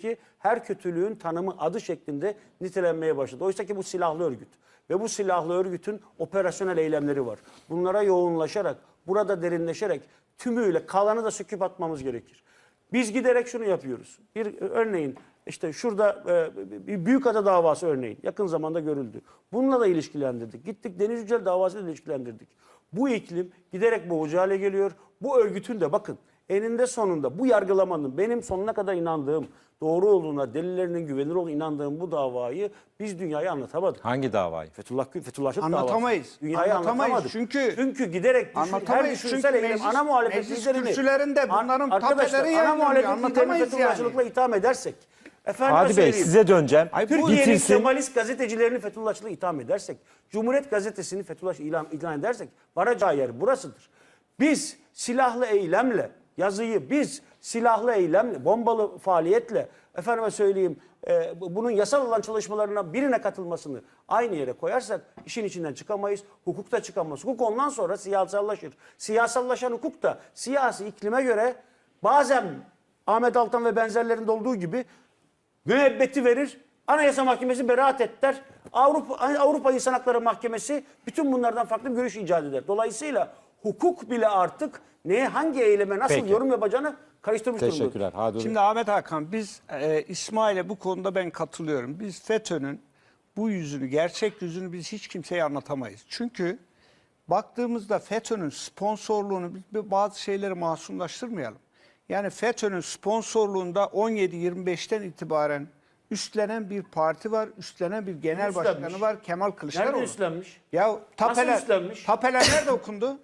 ki her kötülüğün tanımı adı şeklinde nitelenmeye başladı. Oysa ki bu silahlı örgüt ve bu silahlı örgütün operasyonel eylemleri var. Bunlara yoğunlaşarak, burada derinleşerek tümüyle kalanı da söküp atmamız gerekir. Biz giderek şunu yapıyoruz. Bir e, örneğin işte şurada e, bir Büyükada davası örneğin yakın zamanda görüldü. Bununla da ilişkilendirdik. Gittik Deniz Yücel davasıyla da ilişkilendirdik. Bu iklim giderek boğucu hale geliyor. Bu örgütün de bakın eninde sonunda bu yargılamanın benim sonuna kadar inandığım doğru olduğuna, delillerinin güvenilir olduğuna inandığım bu davayı biz dünyaya anlatamadık. Hangi davayı? Fethullah Gül, Fethullahçılık Anlatamayız. davası. Dünyaya Anlatamayız. anlatamadık. Çünkü- çünkü giderek düşün, her düşünsel Çünkü eylem ana muhalefet meclis liderini kürsülerinde bunların arkadaşlar, ana muhalefet liderini Fethullahçılıkla itham edersek efendime Hadi Bey size döneceğim. Ay, bu Türkiye'nin. Kemalist gazetecilerini Fethullahçılığı itham edersek, Cumhuriyet gazetesini Fethullahçı ilan, ilan edersek varacağı yer burasıdır. Biz silahlı eylemle, yazıyı biz silahlı eylemle, bombalı faaliyetle, efendime söyleyeyim e, bu- bunun yasal olan çalışmalarına birine katılmasını aynı yere koyarsak işin içinden çıkamayız. Hukukta çıkamayız. Hukuk ondan sonra siyasallaşır. Siyasallaşan hukuk da siyasi iklime göre bazen Ahmet Altan ve benzerlerinde olduğu gibi müebbeti verir. Anayasa Mahkemesi beraat et der. Avrupa, Avrupa İnsan Hakları Mahkemesi bütün bunlardan farklı bir görüş icat eder. Dolayısıyla hukuk bile artık neye hangi eyleme nasıl Peki. yorum yapacağını karıştırmış durumdadır. Teşekkürler. Hadi Şimdi Şimdi Ahmet Hakan biz e, İsmail'e bu konuda ben katılıyorum. Biz FETÖ'nün bu yüzünü, gerçek yüzünü biz hiç kimseye anlatamayız. Çünkü baktığımızda FETÖ'nün sponsorluğunu bazı şeyleri masumlaştırmayalım. Yani FETÖ'nün sponsorluğunda 17-25'ten itibaren üstlenen bir parti var, üstlenen bir genel Üstlenmiş. başkanı var Kemal Kılıçdaroğlu. Nerede üstlenmiş? Ya tapeler, üstlenmiş? tapeler nerede okundu?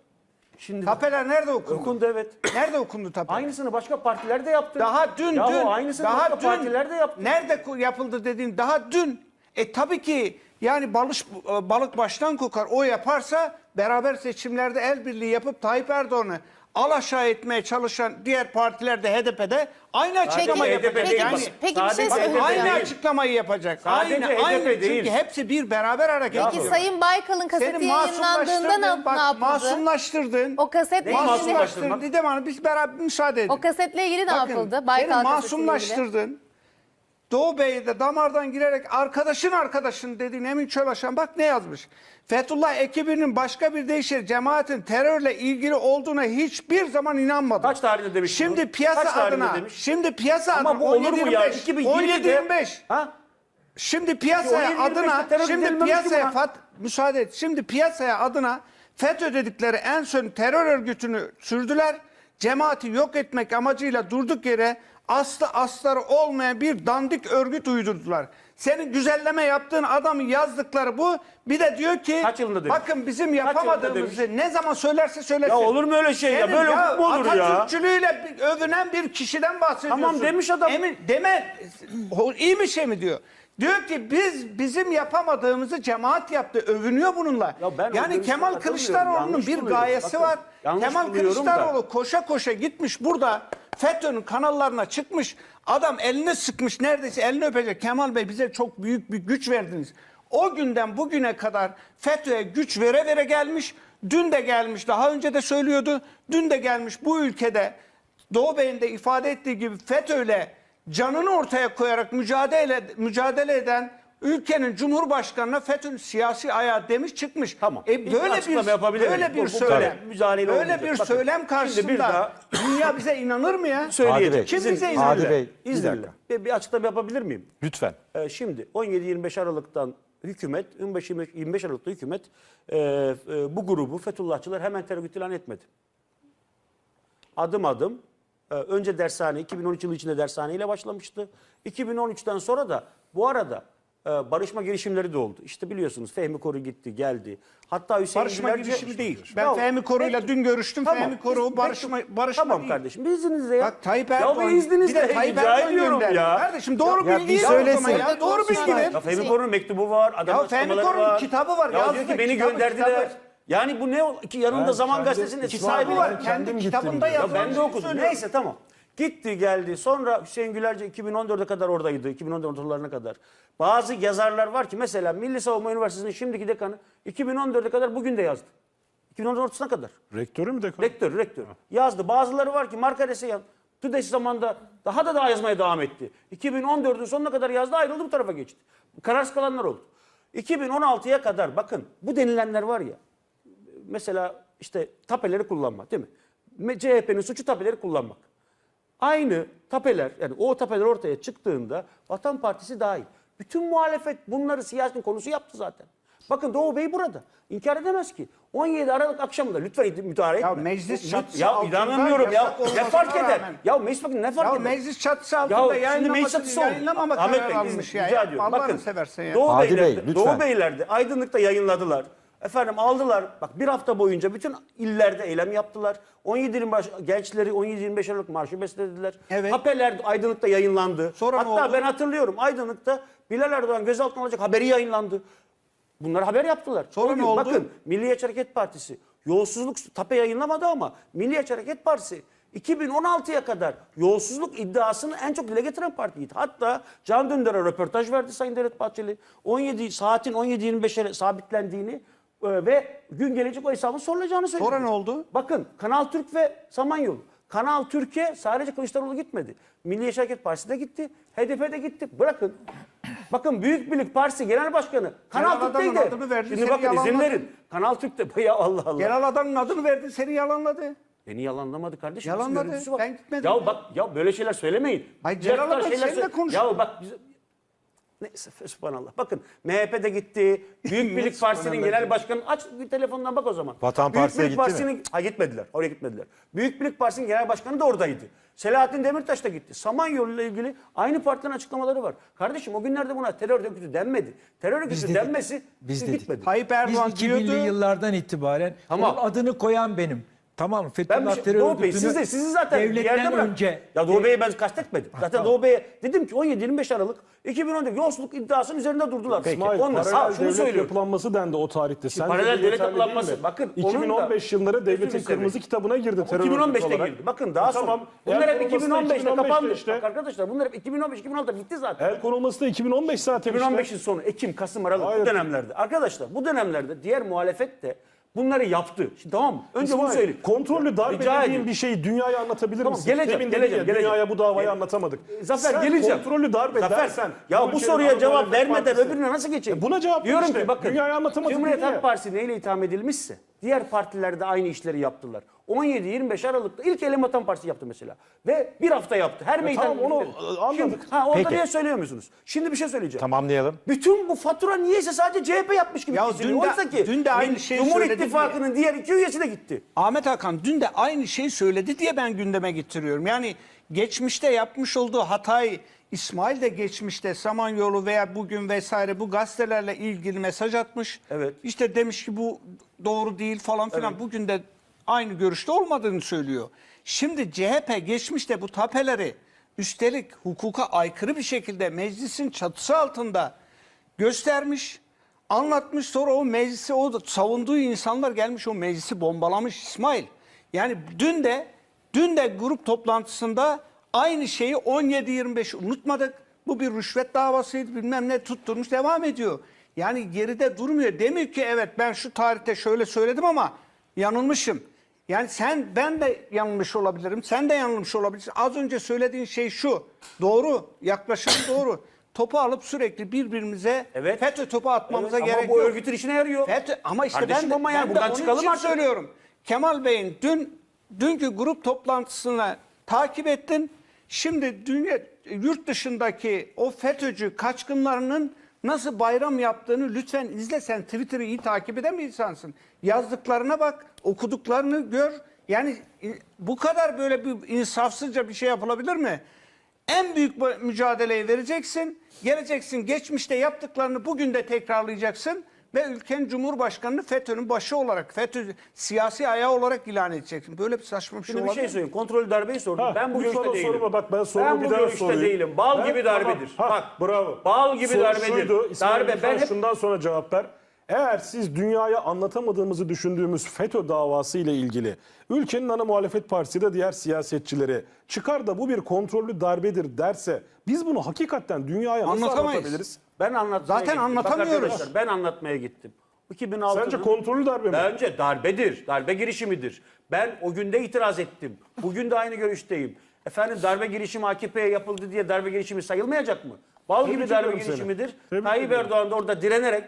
Şimdi Tapeler nerede okundu? okundu evet. Nerede okundu tapeler? Aynısını başka partiler de yaptı. Daha dün Yahu dün aynısını daha başka dün partiler de yaptı. Nerede yapıldı dediğin daha dün. E tabii ki yani balış balık baştan kokar. O yaparsa beraber seçimlerde el birliği yapıp Tayyip Erdoğan'ı alaşağı etmeye çalışan diğer partiler de HDP'de aynı açıklamayı HDP yapacak. değil. Yani peki bir şey Sadece söyleyeceğim. Aynı açıklamayı yapacak. Sadece aynı HDP aynı değil. çünkü hepsi bir beraber hareket Peki ediyor. Sayın Baykal'ın kaseti Seni yayınlandığında ne, masumlaştırdın, ne bak, yapıldı? Masumlaştırdın. O kasetle ilgili, masumlaştırdın? Didem Hanım biz beraber müsaade edin. o kasetle ilgili ne Bakın, yapıldı? Baykal beni kasetiyle ilgili. masumlaştırdın. Doğu Bey'de damardan girerek arkadaşın arkadaşın dediğin Emin Çölaşan bak ne yazmış. Fethullah ekibinin başka bir değişir cemaatin terörle ilgili olduğuna hiçbir zaman inanmadım. Kaç tarihinde demiş Şimdi bunu? piyasa Kaç adına, demiş? şimdi piyasa Ama adına bu olur mu ya? 17-25, 2020'de 17-25. Ha? Şimdi piyasaya 17-25'te adına şimdi piyasaya fat, müsaade et. Şimdi piyasaya adına FETÖ dedikleri en son terör örgütünü sürdüler. Cemaati yok etmek amacıyla durduk yere aslı asları olmayan bir dandik örgüt uydurdular. Senin güzelleme yaptığın adamın yazdıkları bu. Bir de diyor ki Kaç yılında demiş? bakın bizim yapamadığımızı ne zaman söylerse söylesin. Ya olur mu öyle şey ya? Böyle hukuk mu olur ya? Atatürkçülüğüyle övünen bir kişiden bahsediyorsun. Tamam demiş adam. Emin, deme iyi bir şey mi diyor? Diyor ki biz bizim yapamadığımızı cemaat yaptı. Övünüyor bununla. Ya yani Kemal. Kılıçdaroğlu'nun bir gayesi var. Yanlış Kemal buluyorum da. Kılıçdaroğlu koşa koşa gitmiş burada FETÖ'nün kanallarına çıkmış. Adam eline sıkmış neredeyse elini öpecek. Kemal Bey bize çok büyük bir güç verdiniz. O günden bugüne kadar FETÖ'ye güç vere vere gelmiş. Dün de gelmiş daha önce de söylüyordu. Dün de gelmiş bu ülkede Doğu Bey'in de ifade ettiği gibi FETÖ'yle canını ortaya koyarak mücadele mücadele eden ülkenin cumhurbaşkanına FETÖ'nün siyasi ayağı demiş çıkmış. Tamam. E böyle bir böyle bir söylem. mücadele Böyle olmayacak. bir Bakın, söylem karşısında bir daha- dünya bize inanır mı ya? Bey. Kim bize izninle. Hadi Bey, bir İzninle. Bir, bir açıklama yapabilir miyim? lütfen. Ee, şimdi 17-25 Aralık'tan hükümet, 25 25 Aralık'ta hükümet e, e, bu grubu Fethullahçılar hemen terör örgütü ilan etmedi. Adım adım e, önce dershane 2013 yılı içinde dershaneyle başlamıştı. 2013'ten sonra da bu arada barışma girişimleri de oldu. İşte biliyorsunuz Fehmi Koru gitti, geldi. Hatta Hüseyin Barışma Gülerci- girişimi değil. Ben Ya, Fehmi Koru'yla peki. dün görüştüm. Fehmi Koru barışma barışma Tamam değil. kardeşim. Bir izninizle ya. Bak Tayyip Ya Erdoğan. bir izninizle bir de Tayyip Erdoğan ediyorum gönderdi. ya. Kardeşim doğru Ya bilgi söylesin. ya. Doğru bilgi ver. Ya Fehmi Koru'nun mektubu var. Adam Ya Fehmi Koru'nun kitabı var, Ya yazdı, diyor ki beni gönderdiler. Yani bu ne? Ki yanında Ben Zaman Gazetesi'nin eski sahibi var. Kendi kitabında yazılan Ya ben de okudum. Neyse tamam. Gitti geldi. Sonra Hüseyin Gülerci 2014'e kadar oradaydı. 2014 ortalarına kadar. Bazı yazarlar var ki mesela Milli Savunma Üniversitesi'nin şimdiki dekanı 2014'e kadar bugün de yazdı. 2014 ortasına kadar. Rektörü mü dekor? Rektör, rektör. Yazdı. Bazıları var ki Markares'e yaz. TÜDES zamanında daha da daha yazmaya devam etti. 2014'ün sonuna kadar yazdı ayrıldı bu tarafa geçti. Kararsız kalanlar oldu. 2016'ya kadar bakın bu denilenler var ya mesela işte tapeleri kullanmak değil mi? CHP'nin suçu tapeleri kullanmak. Aynı tapeler yani o tapeler ortaya çıktığında Vatan Partisi dahil. Bütün muhalefet bunları siyasetin konusu yaptı zaten. Bakın Doğu Bey burada. İnkar edemez ki. 17 Aralık akşamında lütfen müdahale etme. Ya meclis çatısı Ya altında inanamıyorum ya. Ne fark eder? rağmen. Ya meclis bakın ne fark Ya eder? meclis çatısı altında Ya şimdi meclis çatısı yayınlamama Ahmet Bey, almış ya. rica ediyorum. Bakın, seversen ya. Doğu Beylerde, Bey, lütfen. Doğu Beylerde Aydınlık'ta yayınladılar. Efendim aldılar. Bak bir hafta boyunca bütün illerde eylem yaptılar. 17 Eylül baş, gençleri 17-25 Aralık marşı beslediler. Evet. Haberler Aydınlık'ta yayınlandı. Sonra ne Hatta oldu? ben hatırlıyorum Aydınlık'ta Bilal Erdoğan gözaltına alacak haberi yayınlandı. Bunlar haber yaptılar. Sonra gün ne oldu? Bakın Milliyetçi Hareket Partisi yolsuzluk tape yayınlamadı ama Milliyetçi Hareket Partisi 2016'ya kadar yolsuzluk iddiasını en çok dile getiren partiydi. Hatta Can Dündar'a röportaj verdi Sayın Devlet Bahçeli. 17 saatin 17-25'e sabitlendiğini e, ve gün gelecek o hesabın sorulacağını söyledi. Sonra ne oldu? Bakın Kanal Türk ve Samanyolu. Kanal Türkiye sadece Kılıçdaroğlu gitmedi. Milliyetçi Hareket Partisi de gitti. HDP de gitti. Bırakın. Bakın Büyük Birlik Partisi Genel Başkanı Kanal Genel adamın Türk'teydi. adını verdi, Şimdi seni bakın izin yalanladı. verin. Kanal Türk'te ya Allah Allah. Genel adamın adını verdi seni yalanladı. Beni yalanlamadı kardeşim. Yalanladı. Nasıl görüntüsü var? Ben gitmedim Ya ya. bak ya böyle şeyler söylemeyin. Hayır, Celal şeyler seninle konuşuyor. Ya bak biz... Neyse subhanallah. Bakın MHP de gitti. Büyük Birlik Partisi'nin genel başkanı aç bir telefondan bak o zaman. Vatan Büyük Partisi'ne Birlik gitti mi? Partisi'nin ha gitmediler. Oraya gitmediler. Büyük Birlik Partisi'nin genel başkanı da oradaydı. Selahattin Demirtaş da gitti. Samanyolu ile ilgili aynı partinin açıklamaları var. Kardeşim o günlerde buna terör örgütü denmedi. Terör örgütü dedik. denmesi Biz siz dedik. gitmedi. Tayyip Biz Erdoğan 2000'li diyordu. yıllardan itibaren Tamam. onun adını koyan benim. Tamam mı? Ben Fethullah şey, terör Doğu Bey siz de sizi zaten devletten yerde bırak. önce Ya Doğu Bey'i ben kastetmedim. Zaten Doğu Bey'e dedim ki 17-25 Aralık 2010'da yolsuzluk iddiasının üzerinde durdular. İsmail, Onunla sağ, paralel şunu devlet söylüyorum. yapılanması dendi o tarihte. Sence paralel devlet yapılanması, bakın onun da- 2015 yılları devletin kırmızı kitabına girdi terör örgütü 2015'te olarak. girdi. Bakın daha E sonra. tamam. Bunlar hep konulması da 2015'te 2015'te kapandı. işte. Bak arkadaşlar bunlar hep 2015 2016'da bitti zaten. El konulması da 2015 zaten 2015'in işte. sonu Ekim, Kasım, Aralık bu dönemlerde. Arkadaşlar bu dönemlerde diğer muhalefet de bunları yaptı. Şimdi tamam mı? Önce bunu İsmail, söyleyeyim. kontrollü darbe Rica dediğin bir şeyi dünyaya anlatabilir Tamam, misin? geleceğim, Demin geleceğim, ya, geleceğim. dünyaya bu davayı Gel- anlatamadık. Zafer Sen geleceğim. kontrollü darbe Zafer, dersen. ya bu soruya cevap vermeden öbürüne nasıl geçeyim? E buna cevap Diyorum işte. ki bakın. Dünyaya anlatamadın Cumhuriyet. Halk Partisi neyle itham edilmişse diğer partiler de aynı işleri yaptılar. 17-25 Aralık'ta ilk Elim Vatan Partisi yaptı mesela. Ve bir hafta yaptı. Her meydan. tamam, onu anladık. Şimdi, ha, orada Peki. niye söyleyemiyorsunuz? Şimdi bir şey söyleyeceğim. Tamamlayalım. Bütün bu fatura niyeyse sadece CHP yapmış gibi Ya dün de- Oysa ki dün de aynı şeyi Cumhur İttifakı'nın diğer iki üyesi de gitti. Ahmet Hakan dün de aynı şeyi söyledi diye ben gündeme getiriyorum. Yani geçmişte yapmış olduğu hatayı İsmail de geçmişte Samanyolu veya bugün vesaire bu gazetelerle ilgili mesaj atmış. Evet. İşte demiş ki bu doğru değil falan filan. Bugün de aynı görüşte olmadığını söylüyor. Şimdi CHP geçmişte bu tapeleri üstelik hukuka aykırı bir şekilde meclisin çatısı altında göstermiş, anlatmış sonra o meclisi o savunduğu insanlar gelmiş o meclisi bombalamış İsmail. Yani dün de dün de grup toplantısında aynı şeyi 17-25 unutmadık. Bu bir rüşvet davasıydı bilmem ne tutturmuş devam ediyor. Yani geride durmuyor. Demiyor ki evet ben şu tarihte şöyle söyledim ama yanılmışım. Yani sen ben de yanılmış olabilirim. Sen de yanılmış olabilirsin. Az önce söylediğin şey şu. Doğru. Yaklaşım doğru. Topu alıp sürekli birbirimize Evet. FETÖ topu atmamıza Evet, gerek ama bu yok. örgütün işine yarıyor. FETÖ ama işte Kardeşim ben de, ama yani ben de buradan onun çıkalım artık. söylüyorum. Kemal Bey'in dün dünkü grup toplantısını takip ettin. Şimdi dünya yurt dışındaki o FETÖ'cü kaçkınlarının nasıl bayram yaptığını lütfen izle. Sen Twitter'ı iyi takip eden bir insansın. Yazdıklarına bak, okuduklarını gör. Yani e, bu kadar böyle bir insafsızca bir şey yapılabilir mi? En büyük mücadeleyi vereceksin. Geleceksin geçmişte yaptıklarını bugün de tekrarlayacaksın ve ülkenin cumhurbaşkanını FETÖ'nün başı olarak, FETÖ siyasi ayağı olarak ilan edeceksin. Böyle bir saçma bir şey Şimdi bir olabilir şey mi? söyleyeyim. Kontrollü darbeyi sordum. Ha, ben bu görüşte değilim. soruma bak, ben sorumu bu bir daha görüşte sorayım. değilim. Bal Ben- gibi tamam. darbedir. Ha, bak bravo. Bal gibi Soru darbedir. şuydu, İsmail Darbe ben hep şundan sonra cevap ver. Eğer siz dünyaya anlatamadığımızı düşündüğümüz FETÖ davası ile ilgili ülkenin ana muhalefet partisi de diğer siyasetçileri çıkar da bu bir kontrollü darbedir derse biz bunu hakikaten dünyaya nasıl Anlatamayız. anlatabiliriz? Ben anlatmaya Zaten gittim. Anlatamıyoruz. arkadaşlar, ben anlatmaya gittim. 2006'nın Sence kontrollü darbe mi? Bence darbedir. Darbe girişimidir. Ben o günde itiraz ettim. Bugün de aynı görüşteyim. Efendim darbe girişimi AKP'ye yapıldı diye darbe girişimi sayılmayacak mı? Bal Tebrik gibi darbe ediyorum seni. girişimidir. Tebrik Tayyip ediyorum. Erdoğan da orada direnerek,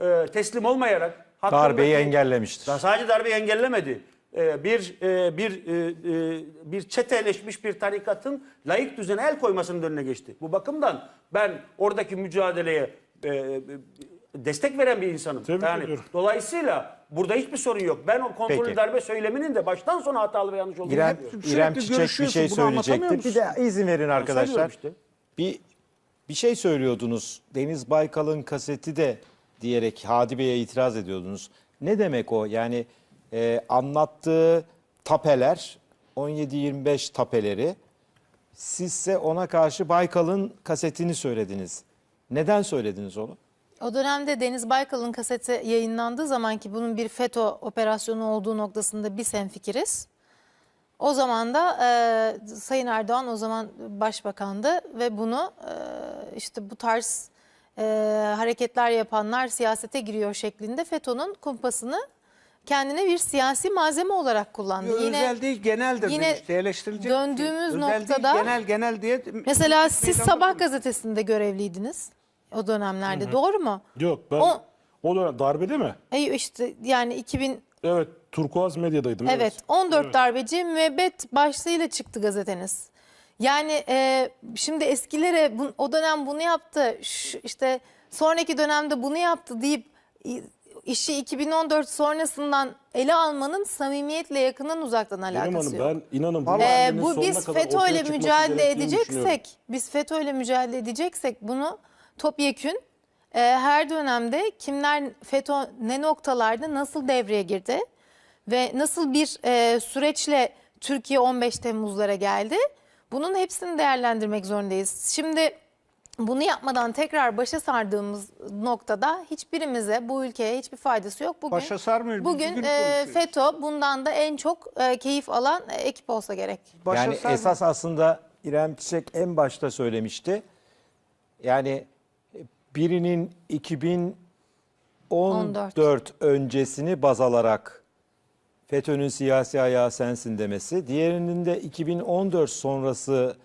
e, teslim olmayarak hakkındaki- Darbeyi engellemiştir. Sadece darbeyi engellemedi. Ee, bir e, bir e, e, bir çeteleşmiş bir tarikatın laik düzene el koymasının önüne geçti. Bu bakımdan ben oradaki mücadeleye e, e, destek veren bir insanım. Tebrik yani ediyorum. dolayısıyla burada hiçbir sorun yok. Ben o kontrollü Peki. darbe söyleminin de baştan sona hatalı ve yanlış olduğunu İrem, İrem Çiçek bir şey söyleyecekti. Bir de izin verin arkadaşlar. işte. Bir bir şey söylüyordunuz. Deniz Baykal'ın kaseti de diyerek Hadi Bey'e itiraz ediyordunuz. Ne demek o? Yani e, anlattığı tapeler 17-25 tapeleri sizse ona karşı Baykal'ın kasetini söylediniz. Neden söylediniz onu? O dönemde Deniz Baykal'ın kaseti yayınlandığı zaman ki bunun bir FETÖ operasyonu olduğu noktasında biz hemfikiriz. O zaman da e, Sayın Erdoğan o zaman başbakandı ve bunu e, işte bu tarz e, hareketler yapanlar siyasete giriyor şeklinde FETÖ'nün kumpasını kendine bir siyasi malzeme olarak kullandı. Yo, özel değil geneldir yine demişti. Eleştirilecek. döndüğümüz Özel değil, noktada- genel genel diye. Mesela siz meydanda Sabah gazetesinde görevliydiniz o dönemlerde doğru mu? Yok ben O- o, dönem darbede mi? Ey işte yani 2000 Evet Turkuaz medyadaydım. evet 14 darbeci müebbet başlığıyla çıktı gazeteniz. Yani e, şimdi eskilere bu- o dönem bunu yaptı şu, işte sonraki dönemde bunu yaptı deyip işi 2014 sonrasından ele almanın samimiyetle yakından uzaktan alakası Hanım yok. ben inanın bu Ee, ailenin bu sonuna biz kadar FETÖ ortaya ile çıkması mücadele gerektiğini düşünüyorum. edeceksek, biz FETÖ ile mücadele edeceksek bunu topyekün e, her dönemde kimler FETÖ ne noktalarda nasıl devreye girdi ve nasıl bir e, süreçle Türkiye 15 Temmuzlara geldi. Bunun hepsini değerlendirmek zorundayız. Şimdi bunu yapmadan tekrar başa sardığımız noktada hiçbirimize bu ülkeye hiçbir faydası yok. Bugün, Başa sarmıyoruz, biz Bugün bugün e. FETÖ bundan da en çok e, keyif alan e, ekip olsa gerek. Başa yani sarma. esas aslında İrem Çiçek en başta söylemişti. Yani birinin 2014 öncesini baz alarak FETÖ'nün siyasi ayağı sensin demesi. Diğerinin de 2014 sonrası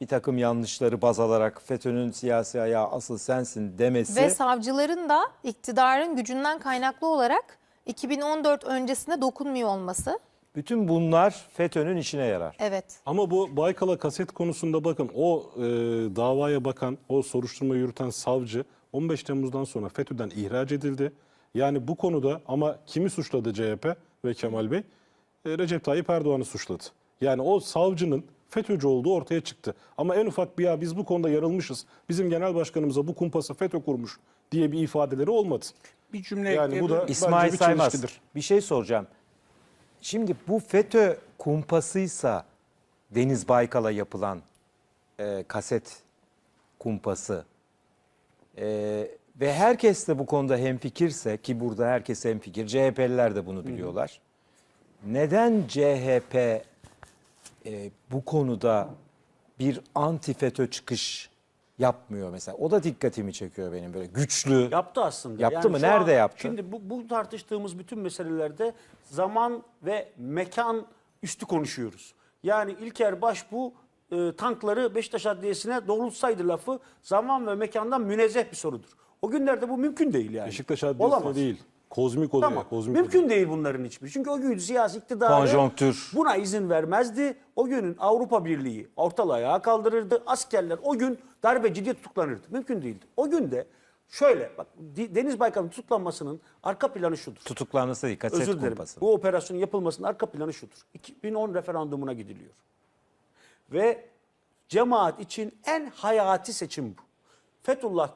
bir takım yanlışları baz alarak FETÖ'nün siyasi ayağı asıl sensin demesi. Ve savcıların da iktidarın gücünden kaynaklı olarak 2014 öncesinde dokunmuyor olması. Bütün bunlar FETÖ'nün işine yarar. Evet. Ama bu Baykal'a kaset konusunda bakın o e, davaya bakan, o soruşturma yürüten savcı 15 Temmuz'dan sonra FETÖ'den ihraç edildi. Yani bu konuda ama kimi suçladı CHP ve Kemal Bey? E, Recep Tayyip Erdoğan'ı suçladı. Yani o savcının FETÖ'cü olduğu ortaya çıktı. Ama en ufak bir ya biz bu konuda yarılmışız. Bizim genel başkanımıza bu kumpası FETÖ kurmuş diye bir ifadeleri olmadı. bir cümle Yani bu da? İsmail bir Saymaz çelişkidir. bir şey soracağım. Şimdi bu FETÖ kumpasıysa Deniz Baykal'a yapılan e, kaset kumpası e, ve herkes de bu konuda hemfikirse ki burada herkes hemfikir CHP'liler de bunu biliyorlar. Neden CHP e, bu konuda bir anti FETÖ çıkış yapmıyor mesela? O da dikkatimi çekiyor benim böyle güçlü. Yaptı aslında. Yaptı mı? şu Nerede yaptı? Şimdi bu, bu tartıştığımız bütün meselelerde zaman ve mekan üstü konuşuyoruz. Yani İlker Başbuğ e, tankları Beşiktaş Adliyesi'ne doğrultsaydı lafı zaman ve mekandan münezzeh bir sorudur. O günlerde bu mümkün değil yani. Beşiktaş Adliyesi'ne Olamaz. değil. Kozmik odaya. Tamam. Kozmik Mümkün odaya. değil bunların hiçbiri. Çünkü o gün siyasi iktidarı Konjonktür. buna izin vermezdi. O günün Avrupa Birliği ortalığı ayağa kaldırırdı. Askerler o gün darbeci diye tutuklanırdı. Mümkün değildi. O gün de şöyle bak Deniz Baykal'ın tutuklanmasının arka planı şudur. Tutuklanması değil, kaset Özür dilerim. kumpası. Bu operasyonun yapılmasının arka planı şudur. 2010 referandumuna gidiliyor. Ve cemaat için en hayati seçim bu. Fethullah